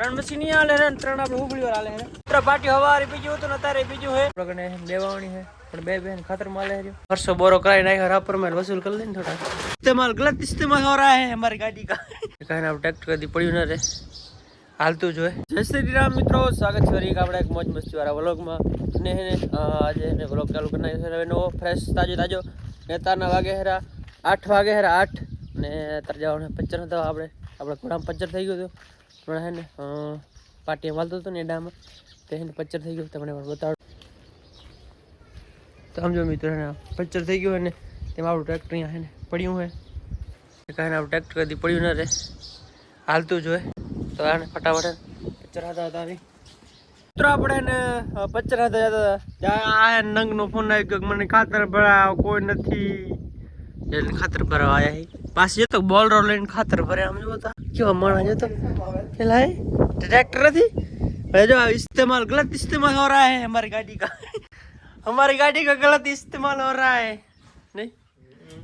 ત્રણ મશીન નહીં હાલે ત્રણ આપણે ઉબળી વાર હાલે રે પાટી હવારી બીજું હતું અત્યારે બીજું હે પ્રગણે લેવાણી હે પણ બે બેન ખાતર માલે હે પરસો બોરો કરાઈ નાખ્યો રાપર મેલ વસૂલ કરી લઈને થોડા. ઇસ્તેમાલ ગલત ઇસ્તેમાલ હો રહા હે અમારી ગાડી કા. કાંઈ ના ટ્રેક્ટર કદી પડ્યું ના રે હાલતું જ હોય. જય શ્રી રામ મિત્રો સ્વાગત છે ફરી આપણે એક મોજ મસ્તી વાળા વ્લોગમાં. ને આજે એને વ્લોગ ચાલુ કરી નાખ્યો છે. નવો ફ્રેશ તાજો તાજો. નેતાના વાગે હેરા આઠ વાગે હેરા આઠ. ને અત્યારે જવાનું પંચર હતા આપણે આપણે ઘોડામાં પંચર થઈ ગયું હતું. પણ હે ને? પાટી વાલતો હતો ને એડામાં, તે હે ને પંચર થઈ ગયું તમને પણ બતાડું. તો સમજો મિત્રો હે પચ્ચર થઈ ગયું હોય ને, તેમાં આપણું ટ્રેક્ટર અહીંયા હે ને પડ્યું હોય કાંઈ આપણું ટ્રેક્ટર કદી પડ્યું ન રહે. હાલતું જ હોય. તો આને ફટાફટ પંચર હતા હતા આપણે એને પચ્ચર હતા જતા હે નંગનો ફોન આવી ગયો મને ખાતર ભરાવ, કોઈ નથી. એટલે ખાતર ભરાવા આવ્યા હી. પાછી જતો બોલરો લઈને ખાતર ભરે આમ જો તા. કેવા માણસ જતો પેલા હે ટ્રેક્ટર નથી હવે જો આ इस्तेमाल गलत इस्तेमाल हो रहा है हमारी गाड़ी का हमारी गाड़ी का गलत इस्तेमाल हो रहा है નહીં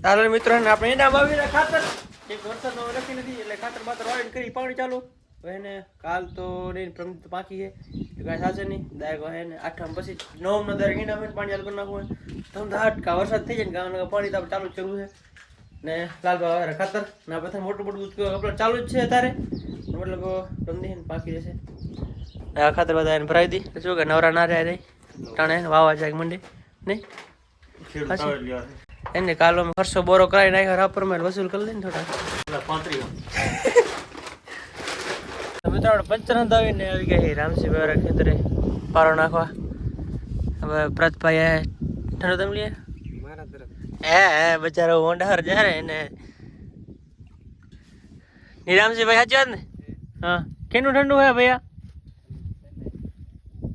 તારે મિત્રો ને આપણે એના વાવીને ખાતર એક વરસાદ લખી નથી એટલે ખાતર બાતર વાવીને કરી પાણી ચાલુ હવે એને કાલ તો નહીં પ્રમ તો પાકી છે એ કાંઈ થશે નહીં દાયક હે ને આઠમ પછી નવમ નો દર ગીના પાણી ચાલુ કરી નાખવું હોય તમ ધાટ કા વરસાદ થઈ જાય ને ગામ પાણી તો આપણે ચાલુ જ કરવું છે ને લાલભાઈ વાવે ખાતર. ના બધા મોટું મોટું ઉચકું આપણે ચાલુ જ છે અત્યારે. મતલબ રમદી પાકી જશે આ ખાતર બધા એને ભરાવી દી. શું કે નવરા ના રહ્યા રહી ટાણે વાવા જાય મંડી. નહીં. એને કાલો મેં ખર્ચો બોરો કરાવી નાખ્યો. રાપરમાં વસૂલ કરી લઈને થોડા. તમે તો આપણે આવીને આવી ગયા રામસિંહ ખેતરે. પારો નાખવા. હવે પ્રતભાઈ એ ઠંડો તમે લે હે હે બચારો ઓંડાર જ્યારે એને નિરામસિંહ ભાઈ સાચી વાત ને? હા. કેનું ઠંડુ હે ભૈયા?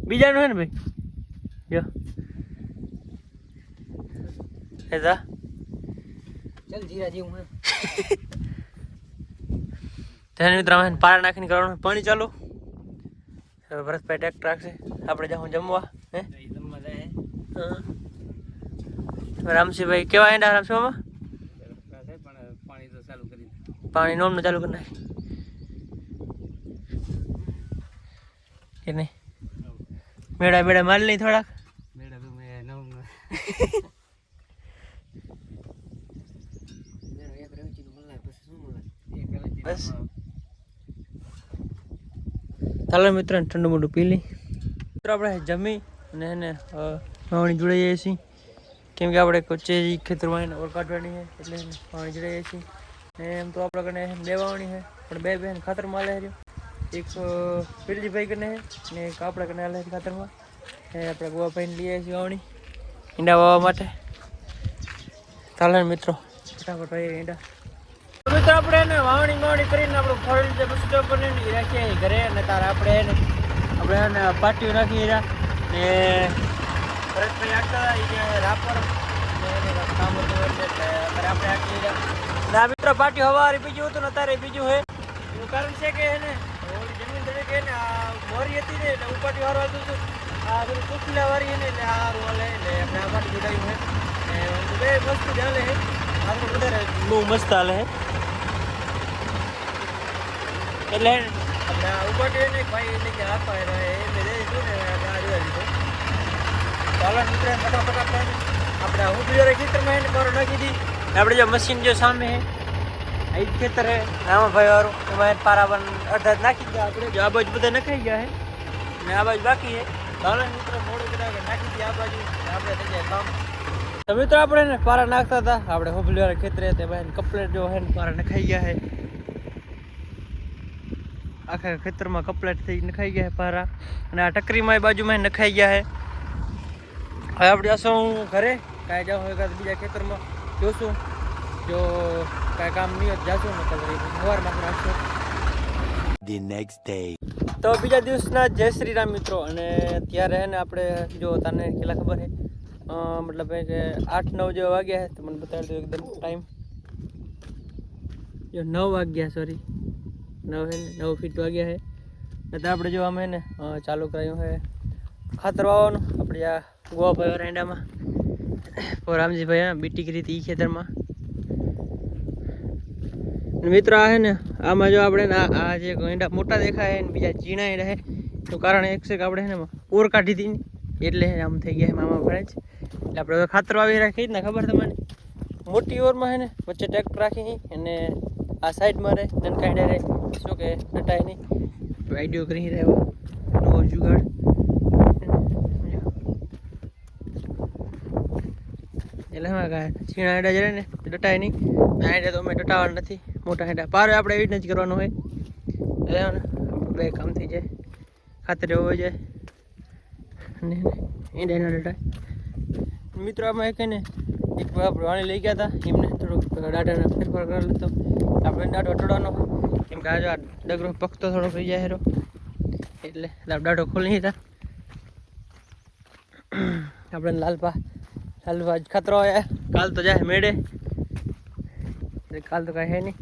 બીજાનું હે ને ભાઈ? જો હે જા. ચલ જીરા જેવું હે તેને મિત્ર અમે પારા નાખીને કરવાનું પાણી ચાલુ. ભરતભાઈ ટ્રેક્ટર રાખશે. આપણે જાઉં જમવા હે? હા. રામસિંહભાઈ, કેવા એંડા રામસિંહમાં? પણ નોમનું ચાલુ કરી નાખી. કે નહીં? મેળા બેડા મારી લઈ થોડાક? બસ. ચાલો મિત્ર ઠંડુ મોઢું પી લઈ. મિત્રો, આપણે જમી અને એને વાવણી જોડાઈ જઈએ છીએ કેમ કે આપણે કોચે એને ઓર કાઢવાની છે, એટલે વાવણી રહીએ છીએ. એમ તો આપણે કને બે વાવણી છે, પણ બે બેન ખાતરમાં લે રહ્યો એક પીરજીભાઈ કને ને એક આપણે કને લે ખાતરમાં. ને આપણે ગોવાભાઈને લઈએ છીએ વાવણી. ઈંડા વાવવા માટે. ચાલે મિત્રો. ફટાફટ ભાઈ ઈંડા. મિત્રો આપણે એને વાવણી વાવણી કરીને આપણે ફળ જે પછી સ્ટોપ રાખીએ ઘરે અને તારે આપણે એને આપણે એને પાટીઓ રાખીએ ને ભરતભાઈ આગળ એ રાપર કામ હતું એટલે અત્યારે આપણે રહ્યા ના મિત્રો પાટી હવારે બીજું હતું ને અત્યારે બીજું હે. એનું કારણ છે કે એને જમીન તરીકે ને આ મોરી હતી ને એટલે ઉપાટી વાર હતું હતું. આ બધું કુકલા વાળી ને એટલે આ રોલે એટલે આપણે આ પાટી જોડાયું હે. બે મસ્ત ચાલે હે. આપણે વધારે બહુ મસ્ત હાલે હે. એટલે આપણે ઉપાટી ને ભાઈ એટલે કે આપા એને એટલે દે ને આ જોઈ લીધું મિત્ર ફટાફટ આપણે. હું ખેતરમાં એને મારો નાખી દી. આપણે જો મશીન જો સામે હે. આ ખેતર હે. આમાં ભાઈ વાળું. એમાં પારાવન અડધા નાખી ગયા આપણે. જો આ બાજુ બધા નખાઈ ગયા હે. ને આ બાજુ બાકી હે. મિત્ર મોડું બધા નાખી દઈએ આ બાજુ. આપણે થઈ જાય કામ. તો મિત્રો આપણે ને પારા નાખતા હતા. આપણે હોબલી ખેતરે તે ભાઈ કપલેટ જો હે ને પારા નખાઈ ગયા હે. આખા ખેતરમાં કપલેટ થઈ નખાઈ ગયા હે પારા. અને આ ટકરીમાં એ બાજુમાં નખાઈ ગયા છે હવે આપણે જશું ઘરે કાંઈ જાઉં હોય કાંઈ બીજા ખેતરમાં જોશું. જો કાંઈ કામ નહીં હોય જાશું ને તો સવારમાં રાખશું ધી નેક્સ્ટ ડે તો બીજા દિવસના જય શ્રી રામ મિત્રો અને ત્યારે હે ને આપણે જો તને કેટલા ખબર છે? મતલબ કે આઠ નવ જેવા વાગ્યા છે તો મને બતાવી દઉં એકદમ ટાઈમ જો નવ વાગ્યા સોરી નવ હે ને નવ ફીટ વાગ્યા છે. એટલે આપણે જો અમે ને ચાલુ કરાયું છે ખાતર વાવવાનું. આપણે આ ગોવાભાઈ રાંડામાં. રામજીભાઈ ભાઈ બીટી કરી હતી ખેતરમાં. મિત્રો આ છે ને, આમાં જો આપણે આ જે ઈંડા મોટા દેખાય ને, બીજા ચીણાઈ રહે તો કારણ એક છે કે આપણે ને, ઓર કાઢી હતી એટલે આમ થઈ ગયા મામા ભણે જ. એટલે આપણે ખાતર વાવી રાખી ને, ખબર તમને? મોટી ઓરમાં છે ને, વચ્ચે ટ્રેક્ટર રાખી અને આ સાઈડમાં રહે નનકાઈ રહે, શું કે, નટાય નહીં. આઈડિયો કરી રહ્યો નવો જુગાડ. એટલે એમાં છીણા હેડા જ ને ડટાય નહીં. હેડા તો અમે ડટાવાના નથી, મોટા હેડા. પારે આપણે એવી જ કરવાનું હોય. બે કામ થઈ જાય. ખાતર હોવો જોઈએ. અને ઈંડા મિત્રો ને એક વાણી લઈ ગયા હતા. એમને થોડુંક દાઢાનો ફેરફાર કરેલો હતો. આપણે દાઢો અટડવાનો. કેમ કે આજે આ ડગરો પકતો થોડોક થઈ જાય હેરો. એટલે દાઢો ખોલી હતા. આપણે લાલપા લાલપા જ ખતરો આવ્યા કાલ તો જાય મેળે. કાલ તો કાંઈ હે નહીં.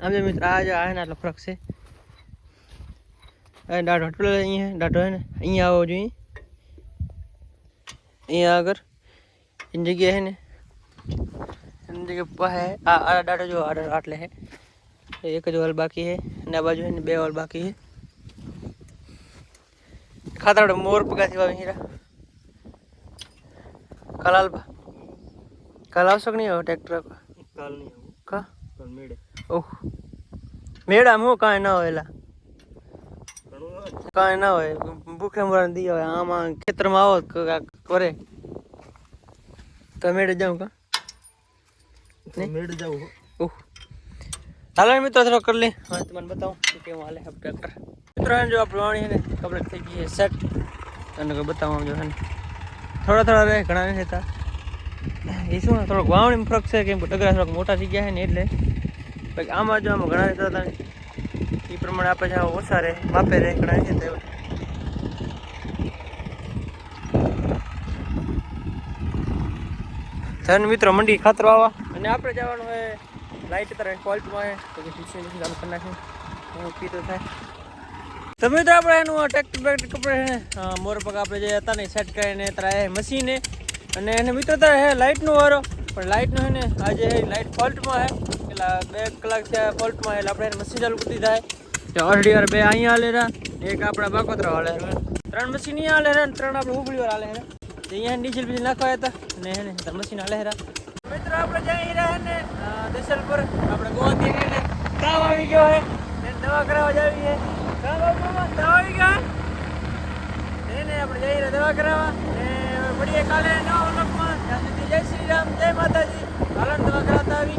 આમ જો મિત્ર આ જો આ હે ને આટલો ફરક છે. આ દાઢો અટલો અહીંયા દાઢો હે ને અહીંયા આવવો જોઈએ. અહીંયા આગળ. એની જગ્યાએ હે ને એની જગ્યાએ પાસે આ આ દાઢો જો આડો આટલે હે. એક જ વાલ બાકી હે. અને આ બાજુ હે ને બે વાલ બાકી હે. ખાતર મોર પગાથી વાવી હીરા. કલાલ બા કાલ આવશો કે નહીં આવો ટ્રેક્ટર કાલ નહીં આવું. કા? કાલ મેળે. ઓહ. મેળામ હું કાંઈ ના હોય એલા. કાંઈ ના હોય. ભૂખે મરણ દી હોય. આમાં ખેતરમાં આવો તો કરે. તો મેળે જાઉં કા? મેળે જવું ઓહ. હાલો મિત્રો થોડો કરી લે હા તમને બતાવું કે કેવું હાલે ટ્રેક્ટર મિત્રો જો આ પ્રમાણે છે ને કપડે થઈ ગઈ છે સેટ તમને બતાવવા જો હે ને. થોડા થોડા રહે, ઘણા નથી થતા એ શું, થોડોક વાવણીમાં ફરક છે, કેમ કે ડગરા થોડાક મોટા થઈ ગયા છે ને એટલે. બાકી આમાં જો આમાં ઘણા રહેતા હતા એ પ્રમાણે આપણે જ્યાં ઓછા રહે માપે રહે, ઘણા નથી એવું. ધન મિત્રો, મંડી ખાતર વાવા અને આપણે જવાનું હોય લાઈટ તરફ ફોલ્ટમાં તો કે ચાલુ કરી નાખ્યું પીતો થાય. તો મિત્રો આપણે એનું ટ્રેક્ટર બેક્ટર કપડે મોર પગ આપણે જે હતા ને સેટ કરીને તરાય મશીને અને એને મિત્રો તારે હે લાઇટનો વારો. પણ લાઇટનો હે ને આજે લાઇટ ફોલ્ટમાં હે એટલે બે કલાક થયા ફોલ્ટમાં એટલે આપણે એને મશીન ચાલુ કરી થાય તો અઢી વાર બે અહીંયા હાલે એક આપણા બાકોતરા હાલે. ત્રણ મશીન અહીંયા હાલે ને ત્રણ આપણે હુબળી વાર હાલે તો અહીંયા ડીઝલ બીજલ નાખવા હતા અને હે ને ત્રણ મશીન હાલે મિત્રો આપણે જઈ રહ્યા ને અ, દેસલપુર આપણે ગોવાથી ને તાવ આવી ગયો હે ને દવા કરાવવા જાવી છે આવી ગયો? હે? ને ને આપણે જઈ રહ્યા દવા કરાવવા. ને મળીએ કાલે નવા વ્લોગમાં. ત્યાં જય શ્રી રામ, જય માતાજી. હાલો ને દવા કરાવતા આવી.